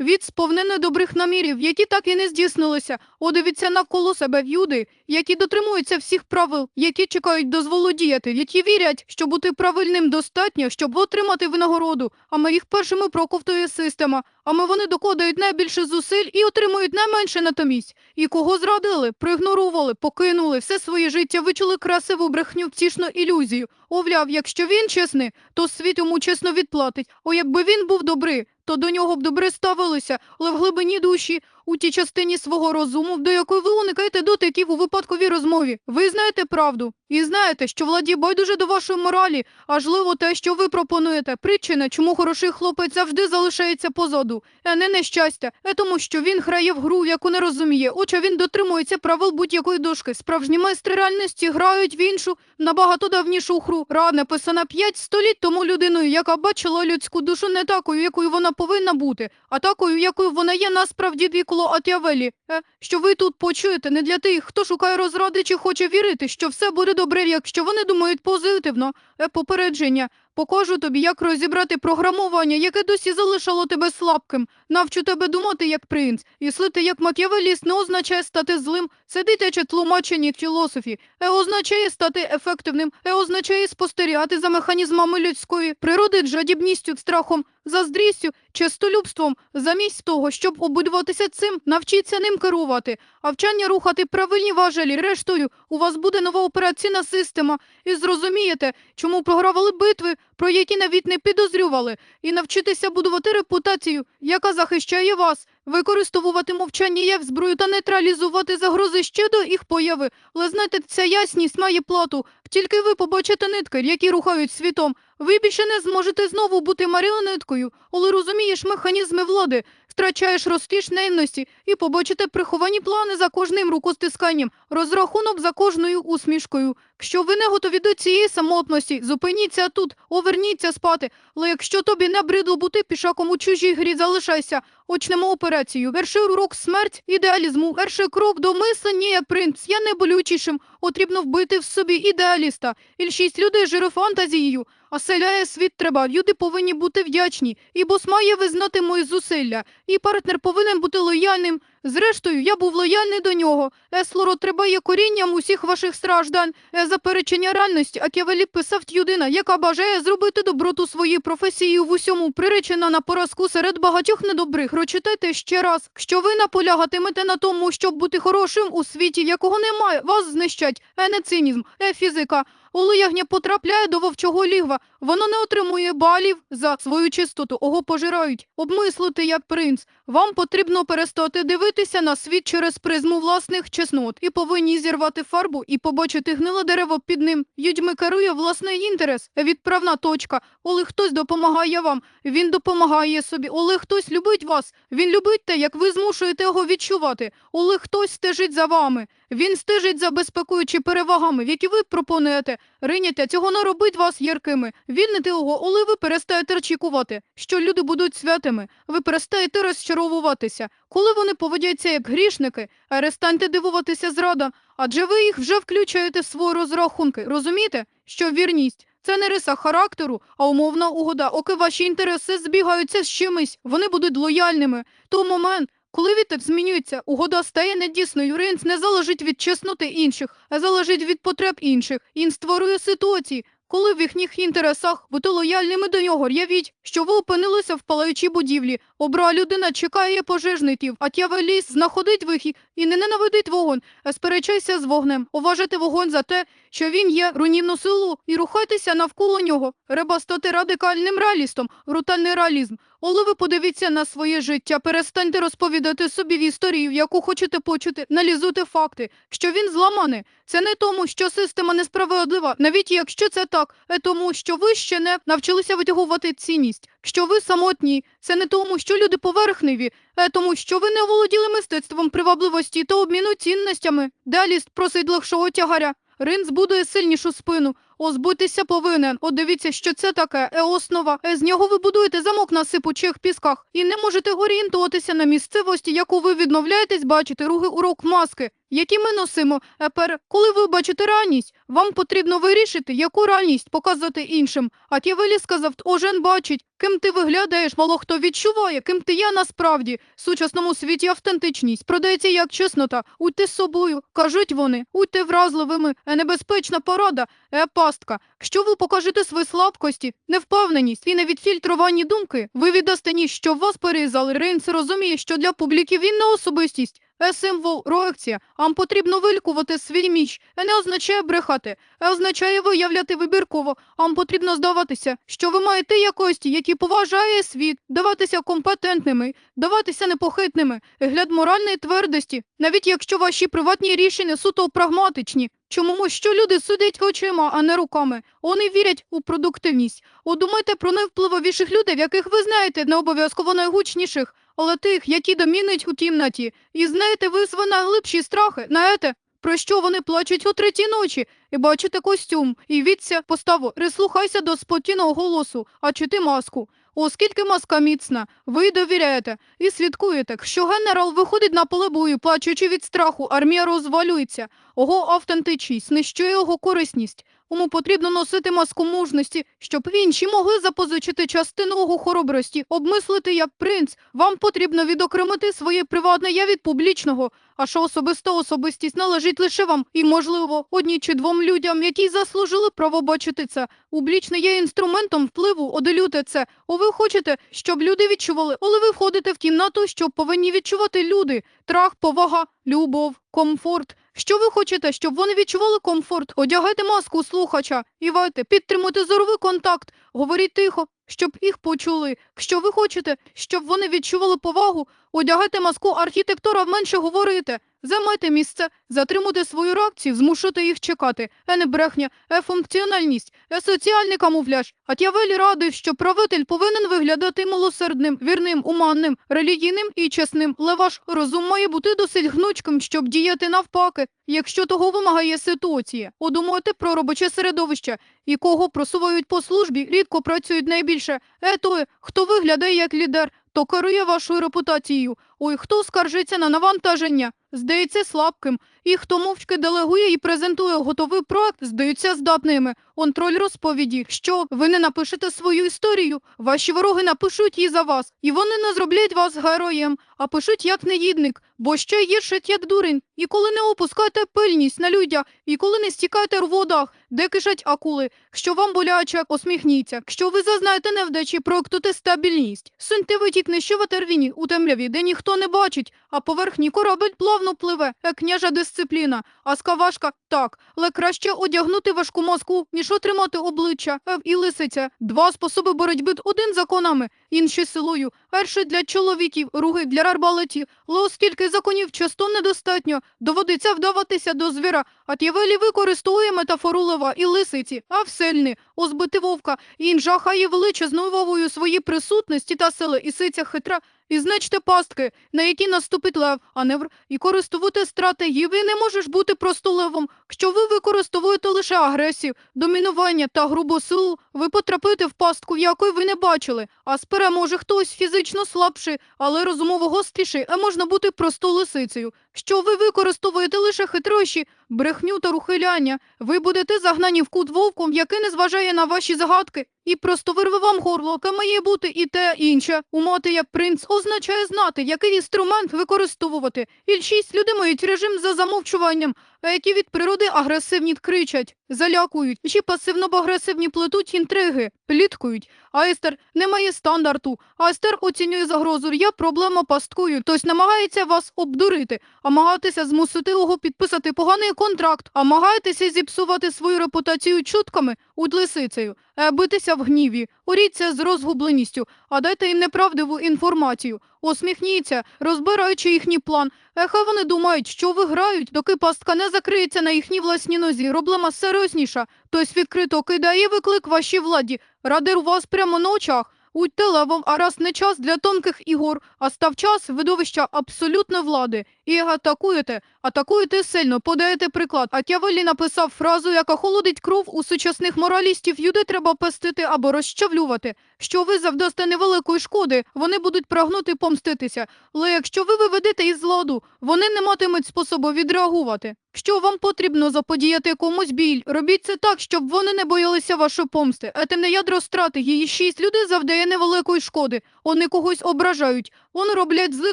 від сповнене добрих намірів, які так і не здійснилися. О, дивіться навколо себе юди, які дотримуються всіх правил, які чекають дозволу діяти, які вірять, що бути правильним достатньо, щоб отримати винагороду. А ми їх першими проковтує система. А ми вони докладають найбільше зусиль і отримують найменше натомість. І кого зрадили, проігнорували, покинули все своє життя, вичули красиву брехню, втішну ілюзію. Овляв, якщо він чесний, то світ йому чесно відплатить. О, якби він був добрий, то до нього б добре ставилися, але в глибині душі, у тій частині свого розуму, до якої ви уникаєте дотиків у випадковій розмові. Ви знаєте правду і знаєте, що владі байдуже до вашої моралі, ажливо те, що ви пропонуєте. Причина, чому хороший хлопець завжди залишається позаду, а не нещастя, е тому, що він грає в гру, яку не розуміє. Отже, він дотримується правил будь-якої дошки. Справжні майстри реальності грають в іншу, набагато давнішу гру. Ра написана п'ять століть тому людиною, яка бачила людську душу не такою, якою вона повинна бути, а такою, якою вона є насправді віколо Атявелі. явелі, що ви тут почуєте не для тих, хто шукає розради чи хоче вірити, що все буде добре, якщо вони думають позитивно. Е, попередження. Покажу тобі, як розібрати програмування, яке досі залишало тебе слабким. Навчу тебе думати як принц. І слити як Макіавеліст не означає стати злим. Це дитяче тлумачення філософії. Е означає стати ефективним. Е означає спостерігати за механізмами людської природи, жадібністю, страхом, заздрістю, честолюбством. Замість того, щоб обудуватися цим, навчіться ним керувати. А вчання рухати правильні важелі. Рештою, у вас буде нова операційна система. І зрозумієте, чому програвали битви, про які навіть не підозрювали, і навчитися будувати репутацію, яка захищає вас, використовувати мовчання як зброю та нейтралізувати загрози ще до їх появи. Але знайте, ця ясність має плату. Тільки ви побачите нитки, які рухають світом. Ви більше не зможете знову бути маріонеткою, але розумієш механізми влади, втрачаєш розкіш наївності і побачите приховані плани за кожним рукостисканням, розрахунок за кожною усмішкою. Якщо ви не готові до цієї самотності, зупиніться тут, оверніться спати. Але якщо тобі набридло бути пішаком у чужій грі, залишайся. Очнемо операцію. Перший урок смерть ідеалізму. Перший крок до мислення як принц. Я найболючішим. Потрібно вбити в собі ідеаліста. Ільшість людей жире фантазією. А селяє світ треба. Люди повинні бути вдячні. І бос має визнати мої зусилля. І партнер повинен бути лояльним. Зрештою, я був лояльний до нього. Еслоро треба є корінням усіх ваших страждань. Е заперечення реальності. Акявелі писав людина, яка бажає зробити доброту своєю професією в усьому, приречена на поразку серед багатьох недобрих. Прочитайте ще раз. Що ви наполягатимете на тому, щоб бути хорошим у світі, якого немає, вас знищать. Е не цинізм, е фізика. Олоягня потрапляє до вовчого лігва. Воно не отримує балів за свою чистоту. Ого пожирають. Обмислити як принц. Вам потрібно перестати дивитися на світ через призму власних чеснот і повинні зірвати фарбу і побачити гниле дерево під ним. Людьми керує власний інтерес. Відправна точка. Оли хтось допомагає вам. Він допомагає собі. Оли хтось любить вас. Він любить те, як ви змушуєте його відчувати. Оли хтось стежить за вами. Він стежить за безпекою чи перевагами, які ви пропонуєте. Риняття цього не робить вас яркими. Вільните його, коли ви перестаєте очікувати, що люди будуть святими. Ви перестаєте розчаровуватися. Коли вони поводяться як грішники, перестаньте дивуватися зрада, адже ви їх вже включаєте в свої розрахунки. Розумієте, що вірність це не риса характеру, а умовна угода. Оки ваші інтереси збігаються з чимось, вони будуть лояльними. То момент, коли вітер змінюється, угода стає недійсною. Ринц не залежить від чесноти інших, а залежить від потреб інших. Він створює ситуації, коли в їхніх інтересах бути лояльними до нього. Явіть, що ви опинилися в палаючій будівлі. Обра людина чекає пожежників, а тявеліс знаходить вихід і не ненавидить вогонь. А Сперечайся з вогнем, уважайте вогонь за те, що він є руйнівну силу, і рухайтеся навколо нього. Треба стати радикальним реалістом, брутальний реалізм. Коли ви подивіться на своє життя, перестаньте розповідати собі в історію, яку хочете почути, налізуйте факти, що він зламаний. Це не тому, що система несправедлива, навіть якщо це так, а тому, що ви ще не навчилися витягувати цінність, що ви самотні. Це не тому, що люди поверхневі, а тому, що ви не володіли мистецтвом привабливості та обміну цінностями. Деаліст просить легшого тягаря. Рин збудує сильнішу спину. Озбутися повинен. От дивіться, що це таке. Е основа. Е з нього ви будуєте замок на сипучих пісках і не можете орієнтуватися на місцевості, яку ви відмовляєтесь бачити руги урок маски. Які ми носимо. Епер, коли ви бачите реальність, вам потрібно вирішити, яку реальність показати іншим. А Тєвелі сказав, ожен бачить, ким ти виглядаєш, мало хто відчуває, ким ти є насправді. В сучасному світі автентичність продається як чеснота. Будьте з собою, кажуть вони, будьте вразливими, небезпечна порада, е пастка. Якщо ви покажете свої слабкості, невпевненість і невідфільтровані думки, ви віддасте ніж, що вас перерізали. Рейнс розуміє, що для публіки він не особистість. Е символ, реакція. Вам потрібно вилікувати свій міч. Е не означає брехати, е означає виявляти вибірково. Вам потрібно здаватися, що ви маєте якості, які поважає світ, даватися компетентними, даватися непохитними, гляд моральної твердості, навіть якщо ваші приватні рішення суто прагматичні. Чому що люди судять очима, а не руками? Вони вірять у продуктивність. Одумайте про найвпливовіших людей, в яких ви знаєте, не обов'язково найгучніших, але тих, які домінують у кімнаті. І знаєте ви найглибші страхи, знаєте, про що вони плачуть о третій ночі, і бачите костюм, і відся поставу, прислухайся до спокійного голосу, а чи ти маску. Оскільки маска міцна, ви довіряєте. І свідкуєте, що генерал виходить на поле бою, плачучи від страху, армія розвалюється, його автентичність. Знищує його корисність. Йому потрібно носити маску мужності, щоб інші могли запозичити частину його хоробрості, обмислити як принц. Вам потрібно відокремити своє приватне я від публічного, а що особиста особистість належить лише вам і, можливо, одній чи двом людям, які заслужили право бачити це. Публічне є інструментом впливу, оделюте це. О, ви хочете, щоб люди відчували, але ви входите в кімнату, що повинні відчувати люди. Трах, повага, любов, комфорт. Що ви хочете, щоб вони відчували комфорт? Одягайте маску слухача, івайте, підтримуйте зоровий контакт, говоріть тихо, щоб їх почули. Що ви хочете, щоб вони відчували повагу? Одягайте маску архітектора, менше говорите. Займайте місце, затримуйте свою реакцію, змушуйте їх чекати. Е не брехня, е функціональність, е соціальний камуфляж. А Тявелі радив, що правитель повинен виглядати милосердним, вірним, уманним, релігійним і чесним. Але ваш розум має бути досить гнучким, щоб діяти навпаки, якщо того вимагає ситуація. Подумайте про робоче середовище, і кого просувають по службі, рідко працюють найбільше. Е той, хто виглядає як лідер, то керує вашою репутацією. Ой, хто скаржиться на навантаження, здається слабким. І хто мовчки делегує і презентує готовий проект, здаються здатними. Контроль розповіді, що ви не напишете свою історію, ваші вороги напишуть її за вас, і вони не зроблять вас героєм, а пишуть як негідник, бо ще гіршить як дурень. І коли не опускаєте пильність на людях, і коли не стікаєте в водах, де кишать акули, що вам боляче, посміхніться. Що ви зазнаєте невдачі, проектуйте стабільність. Суньте витік що в тервіні, у темряві, де ніхто не бачить, а поверхні корабель плавно пливе, як княжа дисципліна. А скавашка так, але краще одягнути важку маску, ніж отримати обличчя Ев і лисиця. Два способи боротьби один законами, інший силою. Перший для чоловіків, другий для арбалетів. Але оскільки законів часто недостатньо, доводиться вдаватися до звіра. А Тєвелі використовує метафору лева і лисиці, а всельни, озбити вовка, він жахає величезною вовою свої присутності та сили, і сиця хитра, і значте пастки, на які наступить лев, а не вр, і користувати стратегії. Ви не можеш бути просто левом. Якщо ви використовуєте лише агресію, домінування та грубу силу, ви потрапите в пастку, в якої ви не бачили. А спере може хтось фізично слабший, але розумово гостріший, а можна бути просто лисицею. Що ви використовуєте лише хитрощі, брехню та рухиляння, ви будете загнані в кут вовком, який не зважає на ваші загадки, і просто вирве вам горло, має бути і те інше. Умати як принц означає знати, який інструмент використовувати. Більшість люди мають режим за замовчуванням, а які від природи агресивні кричать, залякують, чи пасивно-агресивні плетуть інтриги, пліткують. Айстер не має стандарту. Айстер оцінює загрозу. Я проблема пасткою. Хтось намагається вас обдурити, а намагатися змусити його підписати поганий контракт, а намагаєтеся зіпсувати свою репутацію чутками у лисицею, е, битися в гніві, оріться з розгубленістю, а дайте їм неправдиву інформацію. Осміхніться, розбираючи їхній план. Ехай вони думають, що виграють, доки пастка не закриється на їхній власній нозі. Проблема серйозніша. Хтось відкрито кидає виклик вашій владі. Радир у вас прямо на очах. Будьте левом, а раз не час для тонких ігор, а став час видовища абсолютної влади. І атакуєте, атакуєте сильно, подаєте приклад. А Кявелі написав фразу, яка холодить кров у сучасних моралістів. Юди треба пестити або розчавлювати. Що ви завдасте невеликої шкоди, вони будуть прагнути помститися. Але якщо ви виведете із ладу, вони не матимуть способу відреагувати. Що вам потрібно заподіяти комусь біль, робіть це так, щоб вони не боялися вашої помсти. Етемне ядро стратегії шість людей завдає невеликої шкоди. Вони когось ображають, вони роблять злий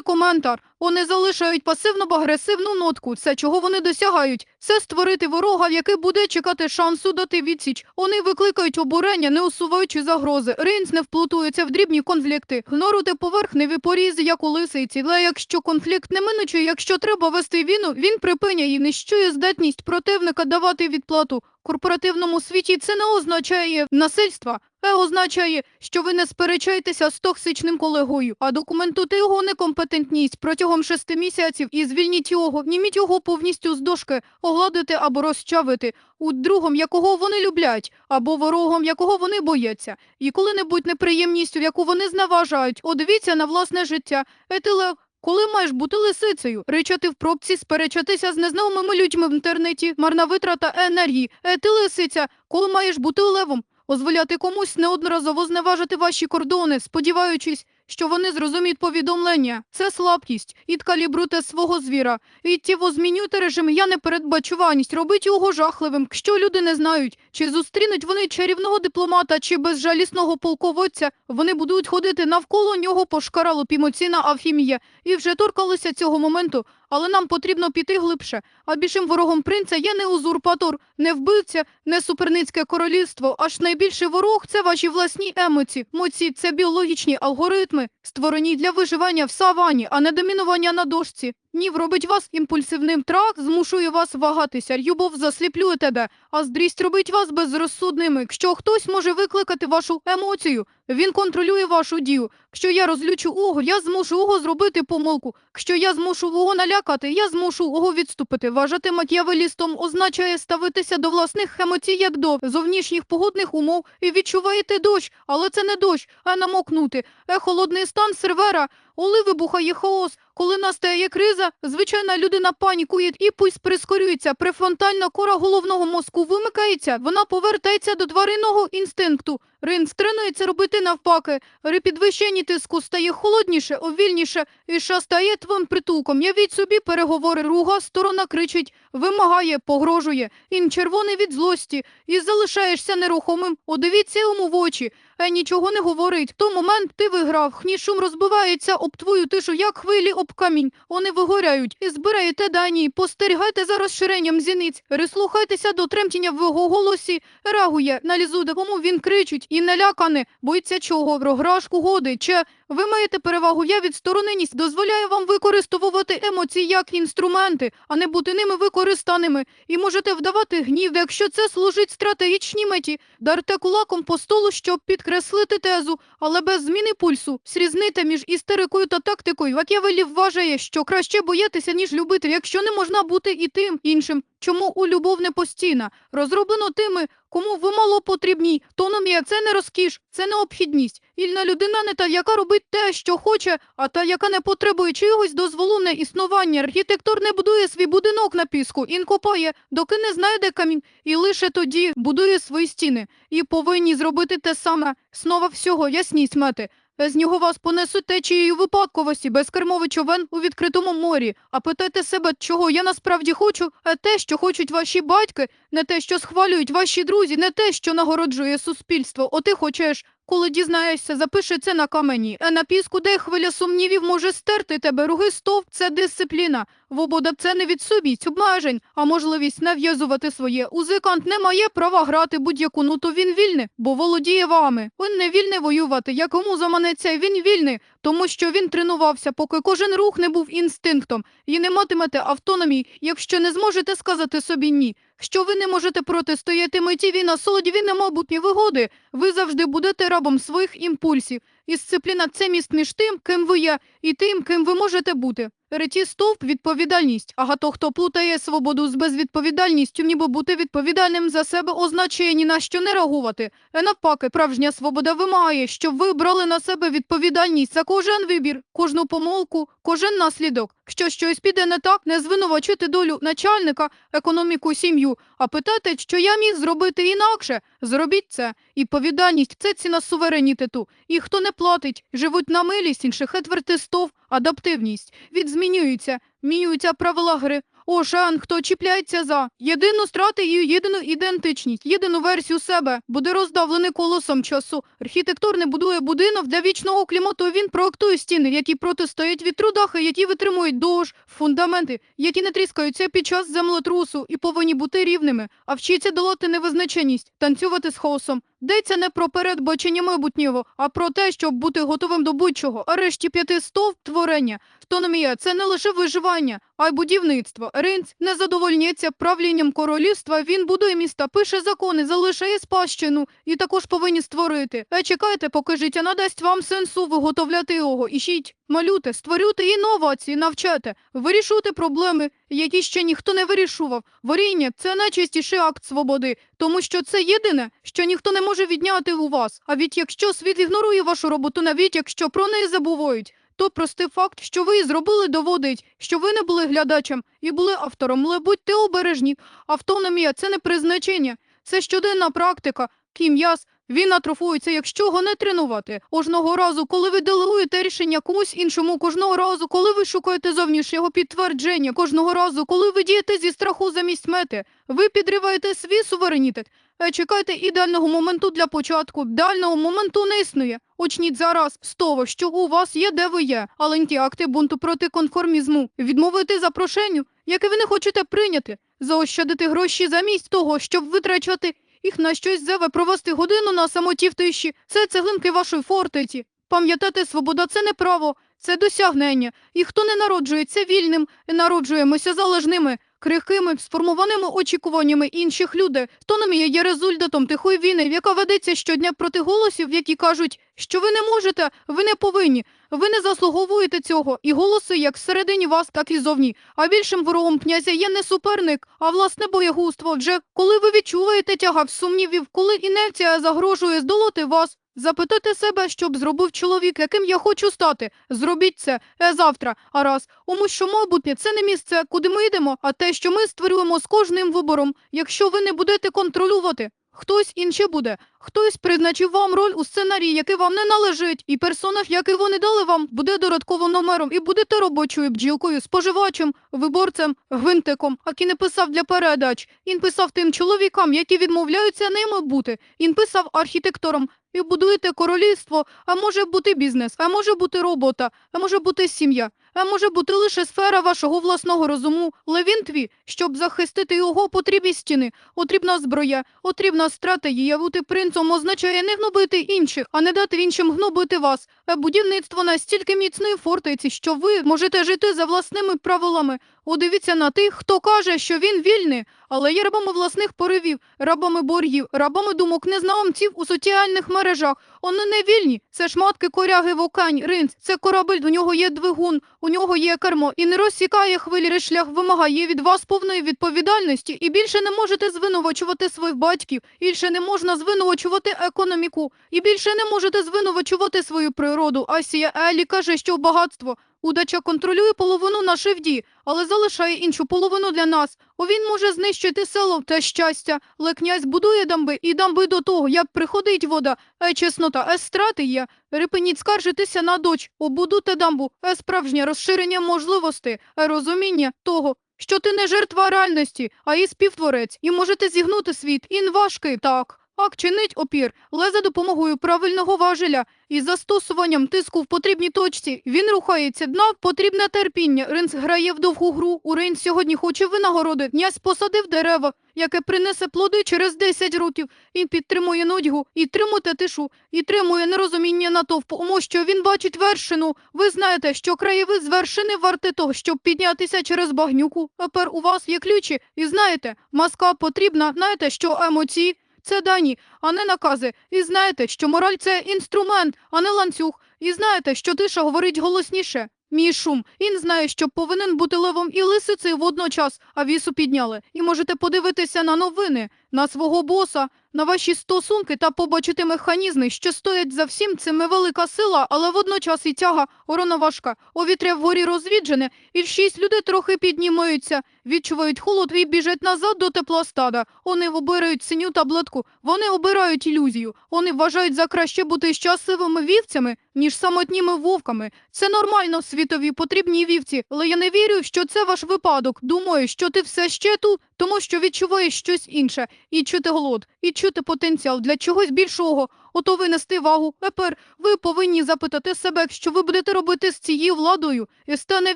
коментар, вони залишають пасивно-агресивну нотку. Це чого вони досягають. Це створити ворога, який буде чекати шансу дати відсіч. Вони викликають обурення, не усуваючи загрози. Рейнс не вплутується в дрібні конфлікти. Гнорути поверхневі порізи, як у лисиці. Але якщо конфлікт не минучий, якщо треба вести війну, він припиняє і нищує здатність противника давати відплату. Корпоративному світі це не означає насильства. Це означає, що ви не сперечаєтеся з токсичним колегою, а документуйте його некомпетентність протягом шести місяців і звільніть його, вніміть його повністю з дошки, огладити або розчавити у другом, якого вони люблять, або ворогом, якого вони бояться, і коли-небудь неприємністю, яку вони зневажають, одивіться на власне життя. Етиле, коли маєш бути лисицею, ричати в пробці, сперечатися з незнайомими людьми в інтернеті, марна витрата енергії. Е, лисиця, коли маєш бути левом, дозволяти комусь неодноразово зневажити ваші кордони, сподіваючись, що вони зрозуміють повідомлення. Це слабкість. І калібруйте свого звіра. І тіво змінюйте режим. Я непередбачуваність. Робить його жахливим. Що люди не знають, чи зустрінуть вони чарівного дипломата, чи безжалісного полководця, вони будуть ходити навколо нього по шкаралу пімоційна алхімія. І вже торкалися цього моменту, але нам потрібно піти глибше. А більшим ворогом принца є не узурпатор, не вбивця, не суперницьке королівство. Аж найбільший ворог це ваші власні емоції. Моці це біологічні алгоритми, створені для виживання в савані, а не домінування на дошці. Нів робить вас імпульсивним трак, змушує вас вагатися. Любов засліплює тебе, а здрість робить вас безрозсудними. Якщо хтось може викликати вашу емоцію, він контролює вашу дію. Якщо я розлючу ого, я змушу його зробити помилку. Якщо я змушу його налякати, я змушу його відступити. Вважати макіавелістом означає ставитися до власних емоцій як до зовнішніх погодних умов і відчуваєте дощ, але це не дощ, а намокнути. Е, холодний стан сервера, коли вибухає хаос, коли настає криза, звичайна людина панікує і пульс прискорюється, префронтальна кора головного мозку вимикається, вона повертається до тваринного інстинкту. Рин тренується робити навпаки. При підвищенні тиску стає холодніше, овільніше, і ша стає твоїм притулком. Явіть собі переговори, руга сторона кричить, вимагає, погрожує. Він червоний від злості, і залишаєшся нерухомим. Одивіться йому в очі. Е, нічого не говорить. В той момент ти виграв. Хні шум розбивається об твою тишу, як хвилі об камінь. Вони вигоряють. І збираєте дані. Постерігайте за розширенням зіниць. Прислухайтеся до тремтіння в його голосі. Реагує, налізуде, кому він кричить. І налякане. Боїться чого? Програшку годи. Чи ви маєте перевагу? Я відстороненість дозволяє вам використовувати емоції як інструменти, а не бути ними використаними. І можете вдавати гнів, якщо це служить стратегічній меті. Дарте кулаком по столу, щоб підкреслити тезу, але без зміни пульсу. Срізните між істерикою та тактикою. Макіавелі вважає, що краще боятися, ніж любити, якщо не можна бути і тим іншим. Чому у любов не постійна? Розроблено тими, кому ви мало потрібні. Тономія це не розкіш, це необхідність. Ільна людина не та, яка робить те, що хоче, а та, яка не потребує чогось дозволу на існування. Архітектор не будує свій будинок на піску, він копає, доки не знайде камінь, і лише тоді будує свої стіни. І повинні зробити те саме. Снова всього, ясність мети. Без нього вас понесуть течією випадковості, без кермовий човен у відкритому морі. А питайте себе, чого я насправді хочу, а те, що хочуть ваші батьки, не те, що схвалюють ваші друзі, не те, що нагороджує суспільство. О, ти хочеш, коли дізнаєшся, запиши це на камені. А на піску, де хвиля сумнівів може стерти тебе. Руги стовп – це дисципліна. Вобода – це не відсобість, обмежень, а можливість нав'язувати своє. Узикант не має права грати будь-яку ноту, він вільний, бо володіє вами. Він не вільний воювати, якому заманеться, він вільний, тому що він тренувався, поки кожен рух не був інстинктом. І не матимете автономії, якщо не зможете сказати собі ні. Що ви не можете протистояти меті він насолоді, нема не вигоди. Ви завжди будете рабом своїх імпульсів. І Дисципліна – це міст між тим, ким ви є, і тим, ким ви можете бути. Реті стовп відповідальність. А гато хто плутає свободу з безвідповідальністю, ніби бути відповідальним за себе означає ні на що не реагувати. Е, навпаки, справжня свобода вимагає, щоб ви брали на себе відповідальність за кожен вибір, кожну помилку, кожен наслідок. Що щось піде не так, не звинувачити долю начальника, економіку, сім'ю, а питати, що я міг зробити інакше. Зробіть це. Відповідальність це ціна суверенітету. І хто не платить, живуть на милість інших, етверти стов, адаптивність. Відзмінюються, мінюються правила гри. Ошен, хто чіпляється за єдину стратегію, єдину ідентичність, єдину версію себе, буде роздавлений колосом часу. Архітектор не будує будинок для вічного клімату. Він проектує стіни, які протистоять вітру дахи, які витримують дощ, фундаменти, які не тріскаються під час землетрусу і повинні бути рівними, а вчиться долати невизначеність, танцювати з хаосом. Йдеться не про передбачення майбутнього, а про те, щоб бути готовим до будь-чого. А решті п'яти стовп творення. Автономія – це не лише виживання, а й будівництво. Ринц не задовольняється правлінням королівства, він будує міста, пише закони, залишає спадщину і також повинні створити. А чекайте, поки життя надасть вам сенсу виготовляти його. Ішіть, малюте, створюйте інновації, навчайте, вирішуйте проблеми, які ще ніхто не вирішував. Воріння – це найчистіший акт свободи, тому що це єдине, що ніхто не може відняти у вас. А від якщо світ ігнорує вашу роботу, навіть якщо про неї забувають, то простий факт, що ви зробили, доводить, що ви не були глядачем і були автором. Але будьте обережні. Автономія це не призначення, це щоденна практика. Кім'яс він атрофується, якщо його не тренувати. Кожного разу, коли ви делегуєте рішення комусь іншому, кожного разу, коли ви шукаєте зовнішнього підтвердження, кожного разу, коли ви дієте зі страху замість мети, ви підриваєте свій суверенітет. Е, Чекайте ідеального моменту для початку. Ідеального моменту не існує. Очніть зараз з того, що у вас є, де ви є. Аленькі акти бунту проти конформізму. Відмовити запрошенню, яке ви не хочете прийняти. Заощадити гроші замість того, щоб витрачати їх на щось зеве, провести годину на самоті в тиші. Це цеглинки вашої фортеці. Пам'ятати, свобода це не право, це досягнення. І хто не народжується вільним, народжуємося залежними, крихкими, сформованими очікуваннями інших людей. Автономія є результатом тихої війни, яка ведеться щодня проти голосів, які кажуть, що ви не можете, ви не повинні, ви не заслуговуєте цього. І голоси як всередині вас, так і зовні. А більшим ворогом князя є не суперник, а власне боягузтво. Вже коли ви відчуваєте тягав сумнівів, коли інерція загрожує здолати вас, Запитайте себе, що б зробив чоловік, яким я хочу стати. Зробіть це е, завтра, а раз. Тому що майбутнє це не місце, куди ми йдемо, а те, що ми створюємо з кожним вибором. Якщо ви не будете контролювати, хтось інший буде. Хтось призначив вам роль у сценарії, який вам не належить, і персонаж, який вони дали вам, буде додатковим номером, і будете робочою бджілкою, споживачем, виборцем, гвинтиком. А не писав для передач. Він писав тим чоловікам, які відмовляються ними бути. Він писав архітекторам. І будуєте королівство, а може бути бізнес, а може бути робота, а може бути сім'я, а може бути лише сфера вашого власного розуму. Але він твій, щоб захистити його, потрібні стіни, потрібна зброя, потрібна стратегія. Бути принцом означає не гнобити інших, а не дати іншим гнобити вас. А будівництво настільки міцної фортеці, що ви можете жити за власними правилами. Удивіться на тих, хто каже, що він вільний, але є рабами власних поривів, рабами боргів, рабами думок незнайомців у соціальних мережах. Вони не вільні. Це шматки коряги вокань, ринц, це корабель, у нього є двигун, у нього є кермо, і не розсікає хвилі шлях, вимагає від вас повної відповідальності, і більше не можете звинувачувати своїх батьків, більше не можна звинувачувати економіку, і більше не можете звинувачувати свою природу. Асія Елі каже, що багатство. Удача контролює половину на шевді, але залишає іншу половину для нас. О, він може знищити село та щастя, але князь будує дамби, і дамби до того, як приходить вода, е чеснота, е страти є. Репиніть скаржитися на доч, обудуте дамбу, е справжнє розширення можливостей, е розуміння того, що ти не жертва реальності, а і співтворець, і можете зігнути світ. Ін важкий, так. Ак чинить опір, але за допомогою правильного важеля і застосуванням тиску в потрібній точці він рухається дна, потрібне терпіння. Ринц грає в довгу гру. Уринц сьогодні хоче винагороди. Князь посадив дерева, яке принесе плоди через 10 років. Він підтримує нудьгу, і тримує тишу, і тримує нерозуміння натовпу, тому що він бачить вершину. Ви знаєте, що краєвид з вершини варте того, щоб піднятися через багнюку. Тепер у вас є ключі, і знаєте, маска потрібна, знаєте, що емоції. Це дані, а не накази. І знаєте, що мораль це інструмент, а не ланцюг. І знаєте, що тиша говорить голосніше. Мій шум. Він знає, що повинен бути левом і лисицею водночас, а вісу підняли. І можете подивитися на новини, на свого боса, на ваші стосунки та побачити механізми, що стоять за всім цим і велика сила, але водночас і тяга, орона важка, овітря вгорі розвіджене, і шість людей трохи піднімаються, відчувають холод і біжать назад до тепла стада. Вони обирають синю таблетку, вони обирають ілюзію. Вони вважають за краще бути щасливими вівцями, ніж самотніми вовками. Це нормально, світові потрібні вівці, але я не вірю, що це ваш випадок. Думаю, що ти все ще тут, тому що відчуваєш щось інше, і чути голод, і чути потенціал для чогось більшого. Ото винести вагу. Тепер ви повинні запитати себе, що ви будете робити з цією владою. І стане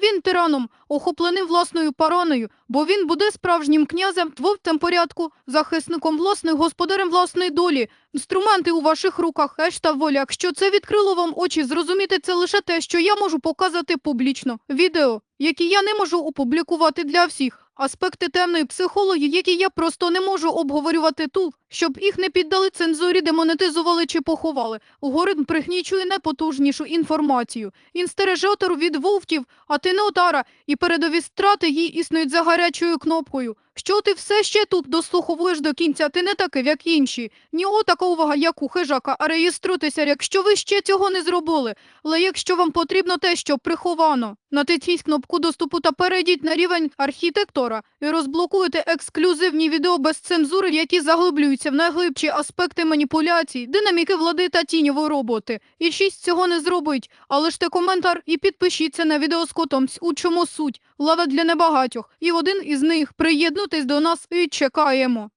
він тираном, охопленим власною параною, бо він буде справжнім князем, творцем порядку, захисником власних, господарем власної долі. Інструменти у ваших руках, еш та воля. Якщо це відкрило вам очі, зрозуміти це лише те, що я можу показати публічно. Відео, які я не можу опублікувати для всіх. Аспекти темної психології, які я просто не можу обговорювати тут, щоб їх не піддали цензурі, демонетизували чи поховали. Горин пригнічує найпотужнішу інформацію. Він стереже а ти не отара, і передові страти їй існують за гарячою кнопкою. Що ти все ще тут дослуховуєш до кінця, ти не такий, як інші. Ні о така увага, як у хижака, а реєструйтеся, якщо ви ще цього не зробили. Але якщо вам потрібно те, що приховано, натисніть кнопку доступу та перейдіть на рівень архітектора і розблокуйте ексклюзивні відео без цензури, які заглиблюються в найглибші аспекти маніпуляцій, динаміки влади та тіньової роботи. І шість цього не зробить. Але ж те коментар і підпишіться на відео з котом. У чому суть? Влада для небагатьох. І один із них приєднутись до нас і чекаємо.